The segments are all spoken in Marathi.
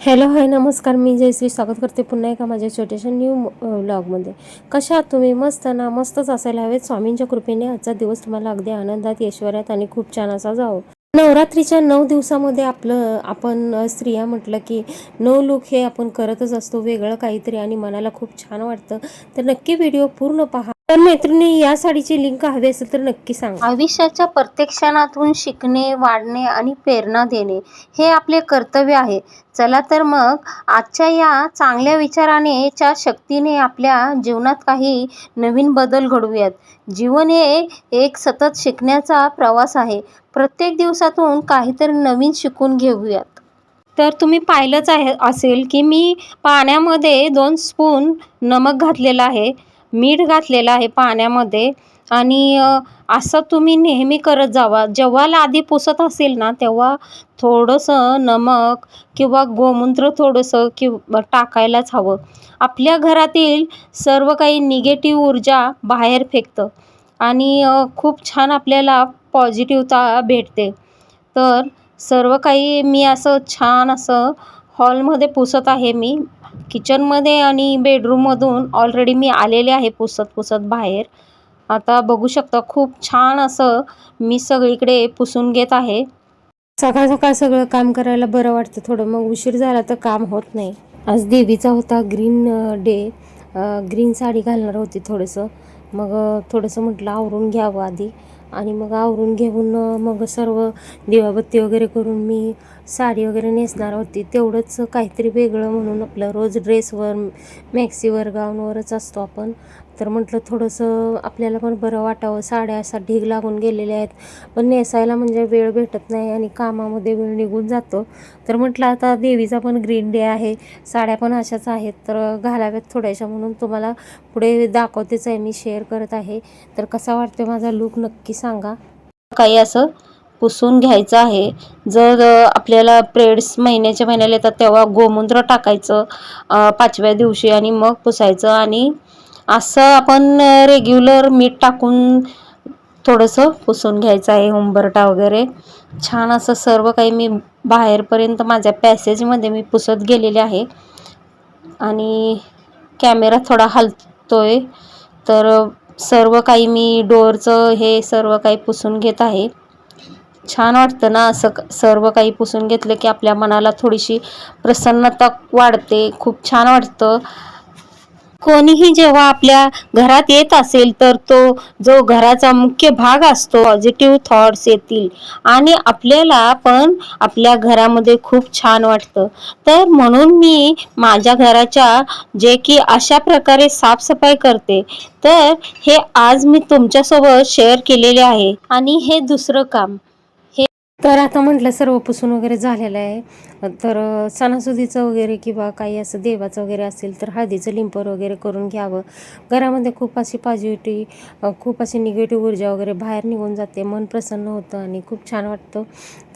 हॅलो हाय नमस्कार. मी जयश्री स्वागत करते पुन्हा एका माझ्या छोट्याशा न्यू व्लॉगमध्ये कशा तुम्ही? मस्त ना? मस्तच असायला हवेत. स्वामींच्या कृपेने आजचा दिवस तुम्हाला अगदी आनंदात ऐश्वर्यात आणि खूप छान असा जावो. नवरात्रीच्या नऊ दिवसामध्ये आपलं आपण स्त्रिया म्हटलं की नऊ लुक हे आपण करतच असतो. वेगळं काहीतरी आणि मनाला खूप छान वाटतं. तर नक्की व्हिडिओ पूर्ण पहा. तर मैत्रिणी या साडीची लिंक हवी असेल तर नक्की सांगा. आयुष्याच्या प्रत्येक क्षणातून शिकणे वाढणे आणि प्रेरणा देणे हे आपले कर्तव्य आहे. चला तर मग आजच्या या चांगल्या विचाराने च्या शक्तीने आपल्या जीवनात काही नवीन बदल घडवूयात. जीवन हे एक सतत शिकण्याचा प्रवास आहे. प्रत्येक दिवसातून काहीतरी नवीन शिकून घेऊयात. तर तुम्ही पाहिलंच आहे असेल की मी पाण्यामध्ये दोन स्पून नमक घातलेलं आहे. मीठ घातलेलं आहे पाण्यामध्ये. आणि असं तुम्ही नेहमी करत जावा. जेव्हा लादी पुसत असेल ना तेव्हा थोडंसं नमक किंवा गोमूत्र थोडंसं किंवा टाकायलाच हवं. आपल्या घरातील सर्व काही निगेटिव्ह ऊर्जा बाहेर फेकतं. आणि खूप छान आपल्याला पॉझिटिव्हता भेटते. तर सर्व काही मी असं छान असं हॉलमध्ये पुसत आहे मी. किचनमध्ये आणि बेडरूममधून ऑलरेडी मी आलेले आहे पुसत पुसत बाहेर. आता बघू शकता खूप छान असं मी सगळीकडे पुसून घेत आहे. सकाळ सकाळ सगळं काम करायला बरं वाटतं थोडं. मग उशीर झाला तर काम होत नाही. आज देवीचा होता ग्रीन डे ग्रीन साडी घालणार होती थोडंसं. मग थोडंसं म्हटलं आवरून घ्यावं आधी. आणि मग आवरून घेऊन मग सर्व दिवाबत्ती वगैरे करून मी साडी वगैरे नेसणार होती. तेवढंच काहीतरी वेगळं म्हणून आपलं रोज ड्रेसवर मॅक्सीवर गाऊनवरच असतो आपण. तर म्हटलं थोडंसं आपल्याला पण बरं वाटावं. साड्या असा ढीग लागून गेलेल्या आहेत. पण नेसायला म्हणजे वेळ भेटत नाही आणि कामामध्ये वेळ निघून जातो. तर म्हटलं आता देवीचा पण ग्रीन डे आहे. साड्या पण अशाच आहेत. तर घालाव्यात थोड्याशा म्हणून तुम्हाला पुढे दाखवतेच आहे मी शेअर करत आहे. तर कसा वाटतो माझा लूक नक्की सांगा. काही असं पुसून घ्यायचं आहे. जर आपल्याला प्रेड्स महिन्याच्या महिन्याला येतात तेव्हा गोमूत्र टाकायचं पाचव्या दिवशी आणि मग पुसायचं आणि असं आपण रेग्युलर मीठ टाकून थोडंसं पुसून घ्यायचं आहे उंबरटा वगैरे. छान असं सर्व काही मी बाहेरपर्यंत माझ्या पॅसेजमध्ये मी पुसत गेलेले आहे. आणि कॅमेरा थोडा हलतोय तर सर्व काही मी डोअरचं हे सर्व काही पुसून घेत आहे. छान वाटतं ना असं क- सर्व काही पुसून घेतलं की आपल्या मनाला थोडीशी प्रसन्नता वाढते. खूप छान वाटतं. कोणीही जेव्हा आपल्या घरात येत असेल तर तो जो घराचा मुख्य भाग असतो पॉझिटिव्ह थॉट्स येतील. आणि आपल्याला पण आपल्या घरामध्ये खूप छान वाटतं. तर म्हणून मी माझ्या घराच्या जे की अशा प्रकारे साफसफाई करते. तर हे आज मी तुमच्यासोबत शेअर केलेले आहे. आणि हे दुसरं काम. तर आता म्हटलं सर्व पुसून वगैरे झालेलं आहे. तर सणासुदीचं वगैरे किंवा काही असं देवाचं वगैरे असेल तर हळदीचं लिंपर वगैरे करून घ्यावं. घरामध्ये खूप अशी पॉझिटिव्ह खूप अशी निगेटिव्ह ऊर्जा वगैरे बाहेर निघून जाते. मन प्रसन्न होतं आणि खूप छान वाटतं.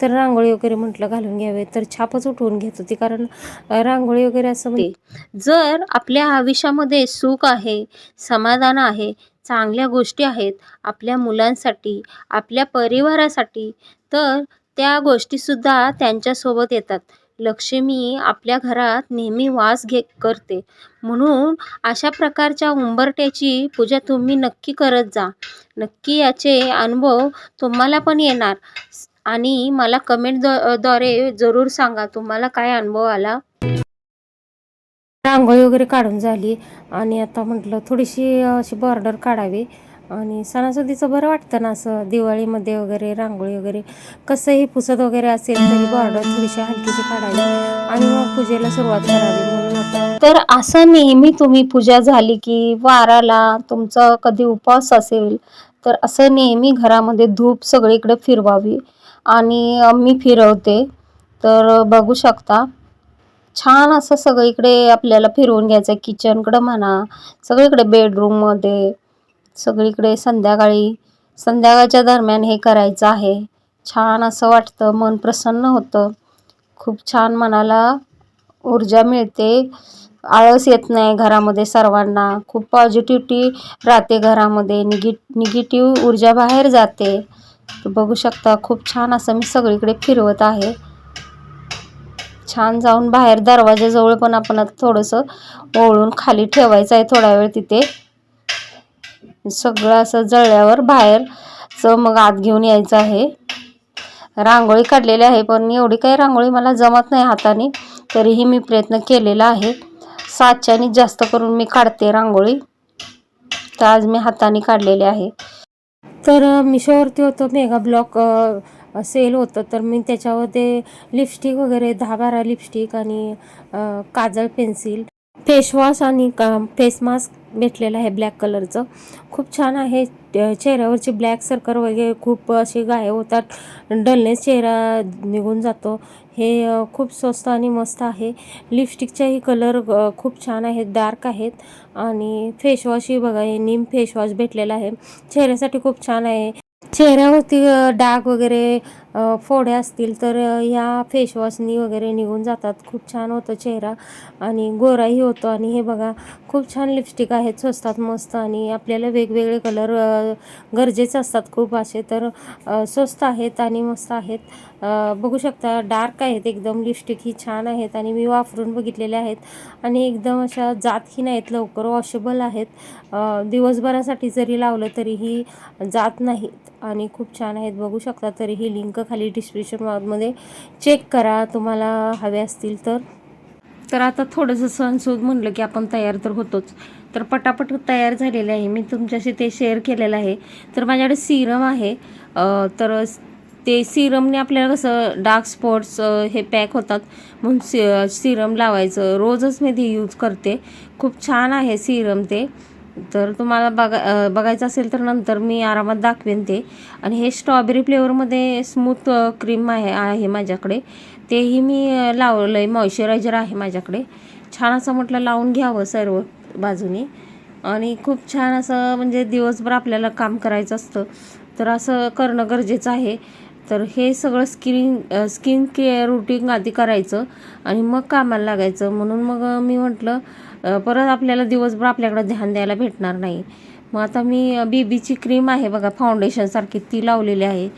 तर रांगोळी वगैरे म्हटलं घालून घ्यावे तर छापच उठवून घेत होती कारण रांगोळी वगैरे असं म्हणजे जर आपल्या आयुष्यामध्ये सुख आहे समाधान आहे चांगल्या गोष्टी आहेत आपल्या मुलांसाठी आपल्या परिवारासाठी तर त्या गोष्टीसुद्धा त्यांच्यासोबत येतात. लक्ष्मी आपल्या घरात नेहमी वास घे करते. म्हणून अशा प्रकारच्या उंबरट्याची पूजा तुम्ही नक्की करत जा. नक्की याचे अनुभव तुम्हाला पण येणार. आणि मला कमेंटद्वारे जरूर सांगा तुम्हाला काय अनुभव आला? रांगोळी वगैरे काढून झाली. आणि आता म्हटलं थोडीशी अशी बॉर्डर काढावी. आणि सणासुदीचं बरं वाटतं ना असं? दिवाळीमध्ये वगैरे रांगोळी वगैरे कसंही पुसत वगैरे असेल तरी बॉर्डर थोडीशी हलकीशी काढावी आणि मग पूजेला सुरुवात करावी म्हणून तर असं नेहमी तुम्ही पूजा झाली की वाराला तुमचा कधी उपवास असेल तर असं नेहमी घरामध्ये धूप सगळीकडे फिरवावी. आणि मी फिरवते तर बघू शकता छान असं सगळीकडे आपल्याला फिरवून घ्यायचं आहे. किचनकडं म्हणा सगळीकडे बेडरूममध्ये सगळीकडे संध्याकाळी. संध्याकाळच्या दरम्यान हे करायचं आहे. छान असं वाटतं मन प्रसन्न होतं. खूप छान मनाला ऊर्जा मिळते. आळस येत नाही घरामध्ये सर्वांना. खूप पॉझिटिव्हिटी राहते घरामध्ये. निगे निगेटिव्ह ऊर्जा बाहेर जाते. बघू शकता खूप छान असं मी सगळीकडे फिरवत आहे. छान जाऊन बाहेर दरवाजाजवळ पण आपण आता थोडंसं ओळून खाली ठेवायचं आहे थोडा वेळ तिथे. सगळं असं जळल्यावर बाहेरचं मग आत घेऊन यायचं आहे. रांगोळी काढलेली आहे पण एवढी काही रांगोळी मला जमत नाही हाताने तरीही मी प्रयत्न केलेला आहे. सातच्याने जास्त करून मी काढते रांगोळी. तर आज मी हाताने काढलेली आहे. तर मिशोवरती होतं मेगा ब्लॉक सेल होतं. तर मी त्याच्यावर ते लिपस्टिक वगैरे दहा बारा लिपस्टिक आणि काजळ पेन्सिल फेसवॉश आणि का फेस मास्क भेटलेलं आहे ब्लॅक कलरचं खूप छान आहे चेहऱ्यावरची ब्लॅक सर्कल वगैरे खूप असे गायब होतात. डलनेस चेहरा निघून जातो. हे खूप स्वस्त आणि मस्त आहे. लिपस्टिकच्याही कलर खूप छान आहेत डार्क आहेत. आणि फेसवॉशही बघा हे नीम फेसवॉश भेटलेला आहे. चेहऱ्यासाठी खूप छान आहे. चेहऱ्यावरती डाग वगैरे फोड्या असतील तर ह्या फेसवॉशनी वगैरे निघून जातात. खूप छान होतं चेहरा आणि गोराही होतो. आणि हे बघा खूप छान लिपस्टिक आहेत स्वस्तात मस्त आणि आपल्याला वेगवेगळे कलर गरजेचे असतात खूप असे. तर स्वस्त आहेत आणि मस्त आहेत. बघू शकता डार्क आहेत एकदम लिपस्टिक ही छान आहेत आणि मी वापरून बघितलेले आहेत. आणि एकदम अशा जातही नाहीत लवकर वॉशेबल आहेत. दिवसभरासाठी जरी लावलं तरीही जात नाहीत. आणि खूप छान आहेत. बघू शकता तरी ही लिंक खाली डिस्क्रिप्शनमध्ये चेक करा. तुम्हाला हवे असतील तर. तर आता थोडंसं सणसूद म्हणलं की आपण तयार तर होतोच. तर पटापट तयार झालेले आहे. मी तुमच्याशी ते शेअर केलेलं आहे. तर माझ्याकडे सिरम आहे. तर ते सिरमने आपल्याला कसं डार्क स्पॉट्स हे पॅक होतात. म्हणून सि सिरम लावायचं. रोजच मी ते यूज करते. खूप छान आहे सिरम ते. तर तुम्हाला बघा बघायचं असेल तर नंतर मी आरामात दाखवेन ते. आणि हे स्ट्रॉबेरी फ्लेवरमध्ये स्मूथ क्रीम आहे आहे माझ्याकडे. तेही मी लावलं आहे मॉइश्चरायझर आहे माझ्याकडे. छान असं म्हटलं लावून घ्यावं सर्व बाजूनी. आणि खूप छान असं म्हणजे दिवसभर आपल्याला काम करायचं असतं. तर असं करणं गरजेचं आहे. तर हे सगळं स्किन स्किन केअर रुटीन आधी करायचं. आणि मग कामाला लागायचं. म्हणून मग मी म्हटलं परत आपल्याला दिवसभर आपल्याकडे ध्यान द्यायला भेटणार नाही. मग आता मी बीबीची क्रीम आहे बघा फाउंडेशनसारखी ती लावलेली आहे.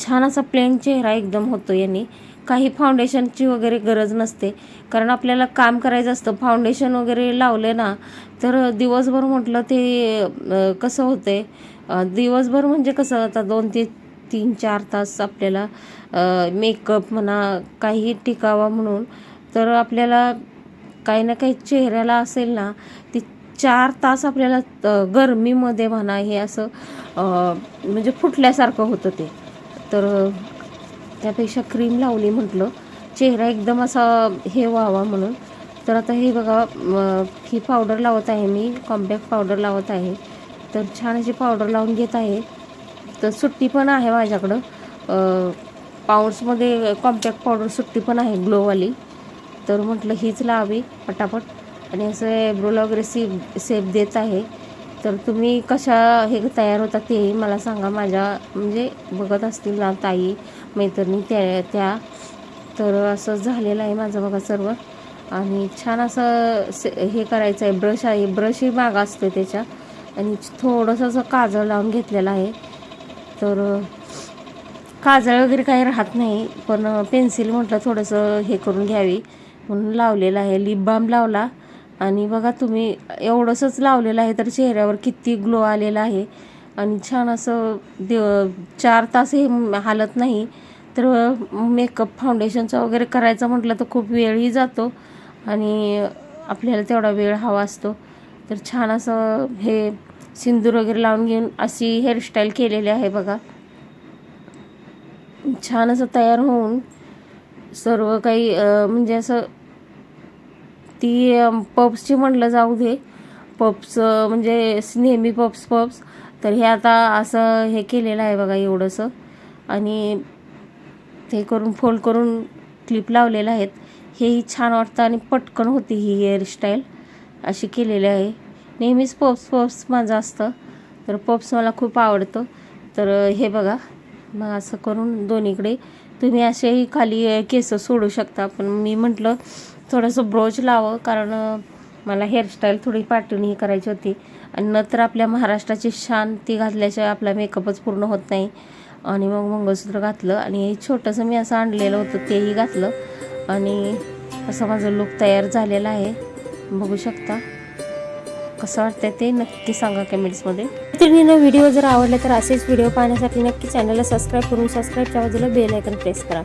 छान असा प्लेन चेहरा एकदम होतो याने. काही फाउंडेशनची वगैरे गरज नसते. कारण आपल्याला काम करायचं असतं फाउंडेशन वगैरे लावले ना तर दिवसभर म्हटलं ते कसं होते दिवसभर म्हणजे कसं आता दोन ते तीन चार तास आपल्याला मेकअप म्हणा काही टिकावा म्हणून तर आपल्याला काही ना काही चेहऱ्याला असेल ना ती चार तास आपल्याला गरमीमध्ये म्हणा हे असं म्हणजे फुटल्यासारखं होतं ते. तर त्यापेक्षा क्रीम लावली म्हटलं. चेहरा एकदम असा हे व्हावा म्हणून. तर आता हे बघा ही पावडर लावत आहे मी कॉम्पॅक्ट पावडर लावत आहे. तर छान अशी पावडर लावून घेत आहे. तर सुट्टी पण आहे माझ्याकडं. पाऊंड्समध्ये कॉम्पॅक्ट पावडर सुट्टी पण आहे ग्लोवाली तर म्हटलं हीच लावावी पटापट. आणि असं एब्रोला वगैरे सेप सेप देत आहे. तर तुम्ही कशा हे तयार होता तेही मला सांगा. माझ्या म्हणजे बघत असतील ना ताई मैत्रिणी त्या त्या. तर असं झालेलं आहे माझं बघा सर्व. आणि छान असं से हे करायचं आहे. ब्रश आहे. ब्रशही मागा असते त्याच्या. आणि थोडंसं असं काजळ लावून घेतलेलं आहे. तर काजळ वगैरे काही राहत नाही. पण पेन्सिल म्हटलं थोडंसं हे करून घ्यावी. म्हणून लावलेला आहे. लिप बाम लावला. आणि बघा तुम्ही एवढंसंच लावलेलं आहे तर चेहऱ्यावर किती ग्लो आलेला आहे. आणि छान असं दे चार तास हे हालत नाही. तर मेकअप फाउंडेशनचा वगैरे करायचं म्हटलं तर खूप वेळही जातो. आणि आपल्याला तेवढा वेळ हवा असतो. तर छान असं हे सिंदूर वगैरे लावून घेऊन अशी हेअरस्टाईल केलेली आहे बघा. छान असं तयार होऊन सर्व काही म्हणजे असं ती पप्सची म्हटलं जाऊ दे. पप्स म्हणजे नेहमी पप्स पप्स. तर हे आता असं हे केलेलं आहे बघा एवढंसं. आणि ते करून फोल्ड करून क्लिप लावलेलं आहेत. हेही छान वाटतं आणि पटकन होती ही हेअरस्टाईल अशी केलेली आहे. नेहमीच पप्स पप्स माझं असतं. तर पप्स मला खूप आवडतं. तर हे बघा. मग असं करून दोन्हीकडे तुम्ही असेही खाली केस सोडू शकता. पण मी म्हटलं थोडंसं ब्रोच लावं. कारण मला हेअरस्टाईल थोडी पाठवणी करायची होती. आणि नंतर आपल्या महाराष्ट्राची शान ती घातल्याशिवाय आपला मेकअपच पूर्ण होत नाही. आणि मग मंगळसूत्र घातलं. आणि हे छोटंसं मी असं आणलेलं होतं तेही घातलं. आणि असं माझं लुक तयार झालेला आहे. बघू शकता. कसं वाटतंय ते नक्की सांगा कमेंट्समध्ये. मैत्रिणीनं व्हिडिओ जर आवडला तर असेच व्हिडिओ पाहण्यासाठी नक्की चॅनलला सबस्क्राईब करून सबस्क्राईबच्या बाजूला बेल आयकन प्रेस करा.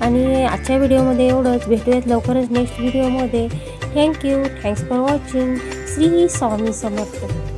आणि आजच्या व्हिडिओमध्ये एवढंच. भेटूयात लवकरच नेक्स्ट व्हिडिओमध्ये. Thank you thanks for watching. Shri Swami Samarth.